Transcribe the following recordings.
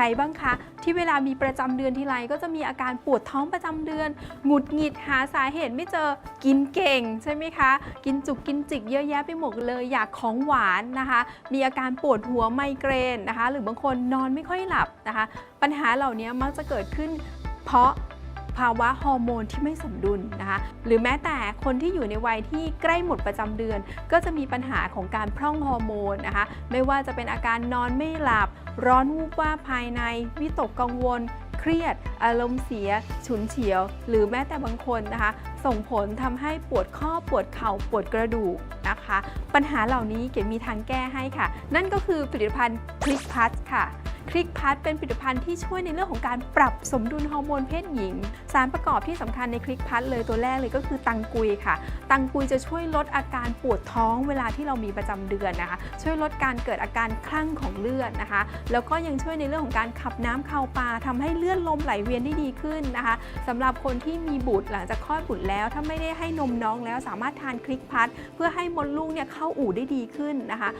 รบ้างคะ ที่เวลามีประจำเดือนทีไรก็จะมีอาการปวดท้องประจำเดือน หงุดหงิดหาสาเหตุไม่เจอกินเก่งใช่ไหมคะ กินจุกกินจิกเยอะแยะไปหมดเลยอยากของหวานนะคะ มีอาการปวดหัวไมเกรนนะคะ หรือบางคนนอนไม่ค่อยหลับนะคะ ปัญหาเหล่านี้มักจะเกิดขึ้นเพราะ ภาวะฮอร์โมนที่ไม่สมดุลนะคะ หรือแม้แต่คนที่อยู่ในวัยที่ใกล้หมดประจำเดือน ก็จะมีปัญหาของการพร่องฮอร์โมนนะคะ ไม่ว่าจะเป็นอาการนอนไม่หลับ ร้อนวูบว่าบภายใน วิตกกังวล เครียด อารมณ์เสีย ฉุนเฉียว หรือแม้แต่บางคนนะคะ ส่งผลทำให้ปวดข้อปวดเข่าปวดกระดูกนะคะ ปัญหาเหล่านี้เก๋มีทางแก้ให้ค่ะ นั่นก็คือผลิตภัณฑ์คลิกพัทค่ะ คลิกพัทเป็นผลิตภัณฑ์ที่ช่วยในเรื่องของการปรับสมดุลฮอร์โมนเพศหญิง สารประกอบที่สำคัญในคลิกพัทเลยตัวแรกเลยก็คือตังกุยค่ะ ตังกุยจะช่วยลดอาการปวดท้องเวลาที่เรามีประจำเดือนนะคะ ช่วยลดการเกิดอาการคลั่งของเลือดนะคะ แล้วก็ยังช่วยในเรื่องของการขับน้ำเข้าปลาทำให้เลือดลมไหลเวียนได้ดีขึ้นนะคะสำหรับคนที่มีบุตรหลังจากคลอดบุตรแล้ว ถ้าไม่ได้ให้นมน้องแล้วสามารถทานคลิกพัทเพื่อให้มดลูกเนี่ยเข้าอู่ได้ดีขึ้นนะคะ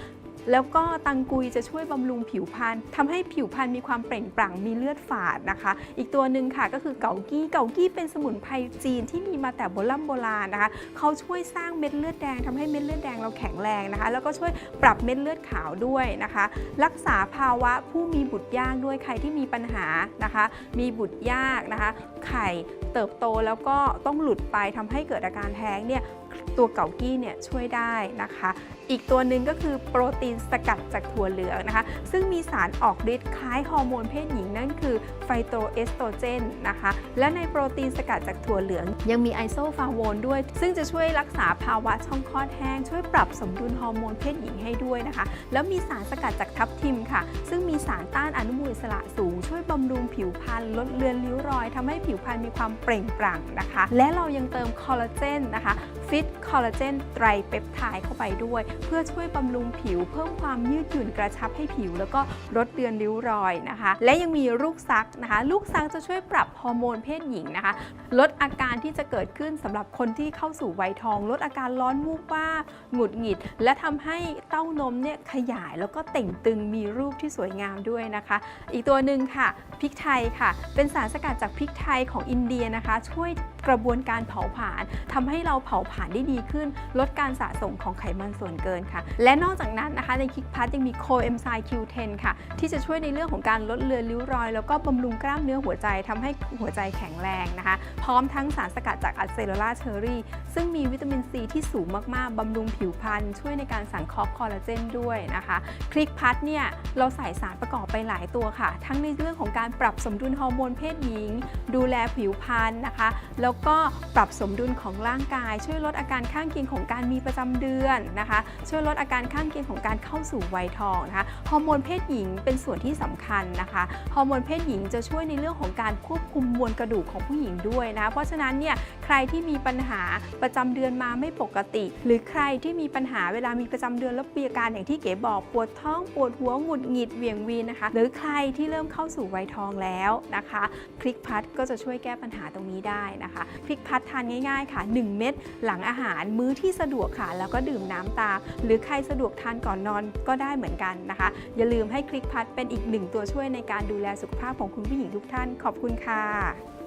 แล้วก็ตังกุยจะช่วยบำรุงผิวพรรณทำให้ผิวพรรณมีความเปล่งปลั่งมีเลือดฝาดนะคะ อีกตัวหนึ่งค่ะก็คือเกากี้เกากี้เป็นสมุนไพรจีนที่มีมาแต่โบราณโบราณนะคะเขาช่วยสร้างเม็ดเลือดแดงทำให้เม็ดเลือดแดงเราแข็งแรงนะคะ แล้วก็ช่วยปรับเม็ดเลือดขาวด้วยนะคะ รักษาภาวะผู้มีบุตรยากด้วยใครที่มีปัญหานะคะ มีบุตรยากนะคะ ไข่เติบโตแล้วก็ต้องหลุดไปทำให้เกิดอาการแท้งเนี่ย ตัวเกากี้เนี่ยช่วยได้นะคะ อีกตัวหนึ่งก็คือโปรตีนสกัดจากถั่วเหลืองนะคะ ซึ่งมีสารออกฤทธิ์คล้ายฮอร์โมนเพศหญิงนั่นคือไฟโตเอสโตรเจนนะคะ และในโปรตีนสกัดจากถั่วเหลือง ยังมีไอโซฟาโวนด้วย ซึ่งจะช่วยรักษาภาวะช่องคลอดแห้ง ช่วยปรับสมดุลฮอร์โมนเพศหญิงให้ด้วยนะคะ แล้วมีสารสกัดจากทับทิมค่ะ ซึ่งมีสารต้านอนุมูลอิสระสูง ช่วยบำรุงผิวพรรณลดเลือนริ้วรอยทำให้ผิวพรรณมีความเปล่งปลั่งนะคะ และเรายังเติมคอลลาเจนนะคะฟิตคอลลาเจนไตรเปปไทด์เข้าไปด้วย เพื่อช่วยบำรุงผิว เพิ่มความยืดหยุ่นกระชับให้ผิว แล้วก็ลดเลือนริ้วรอยนะคะ และยังมีลูกซักนะคะ ลูกซักจะช่วยปรับฮอร์โมนเพศหญิงนะคะ ลดอาการที่จะเกิดขึ้นสำหรับคนที่เข้าสู่วัยทอง ลดอาการร้อนวูบว่าหงุดหงิด และทำให้เต้านมเนี่ยขยายแล้วก็เต่งตึงมีรูปที่สวยงามด้วยนะคะ อีกตัวหนึ่งค่ะพริกไทยค่ะ เป็นสารสกัดจากพริกไทยของอินเดียนะคะ ช่วยกระบวนการเผาผลาญทำให้เราเผาผลาญได้ดีขึ้น ลดการสะสมของไขมันส่วนเกินค่ะ และนอกจากนั้นนะคะในคิกพัทยังมีโคเอนไซม์ Q10 ค่ะ ที่จะช่วยในเรื่องของการลดเลือนริ้วรอย แล้วก็บำรุงกล้ามเนื้อหัวใจทำให้หัวใจแข็งแรงนะคะ พร้อมทั้งสารสกัดจากอัลเซโลลาเชอรี่ ซึ่งมีวิตามินซีที่สูงมากๆ บำรุงผิวพรรณช่วยในการสังเคราะห์คอลลาเจนด้วยนะคะ คลิกพัทเนี่ยเราใส่สารประกอบไปหลายตัวค่ะ ทั้งในเรื่องของการปรับสมดุลฮอร์โมนเพศหญิง ดูแลผิวพรรณนะคะ แล้วก็ปรับสมดุลของร่างกาย ช่วยลดอาการข้างเคียงของการมีประจำเดือนนะคะ ช่วยลดอาการข้างเคียงของการเข้าสู่วัยทองนะคะ ฮอร์โมนเพศหญิงเป็นส่วนที่สำคัญนะคะ ฮอร์โมนเพศหญิงจะช่วยในเรื่องของการควบคุมมวลกระดูกของผู้หญิงด้วยนะ เพราะฉะนั้นเนี่ยใครที่มีปัญหาประจำเดือนมาไม่ปกติ หรือใครที่มีปัญหาเวลามีประจำเดือนแล้วมีอาการอย่างที่เก๋บอกปวดท้องปวดหัวหงุดหงิดเวียงวีนนะคะ หรือใครที่เริ่มเข้าสู่วัยทองแล้วนะคะคลิกพัดก็จะช่วยแก้ปัญหาตรงนี้ได้นะคะคลิกพัดทานง่ายๆ ค่ะ 1 เม็ดหลังอาหารมื้อที่สะดวกค่ะ แล้วก็ดื่มน้ำตา หรือใครสะดวกทานก่อนนอนก็ได้เหมือนกันนะคะ อย่าลืมให้คลิกพัดเป็นอีกหนึ่งตัวช่วยในการดูแลสุขภาพของคุณผู้หญิงทุกท่าน ขอบคุณค่ะ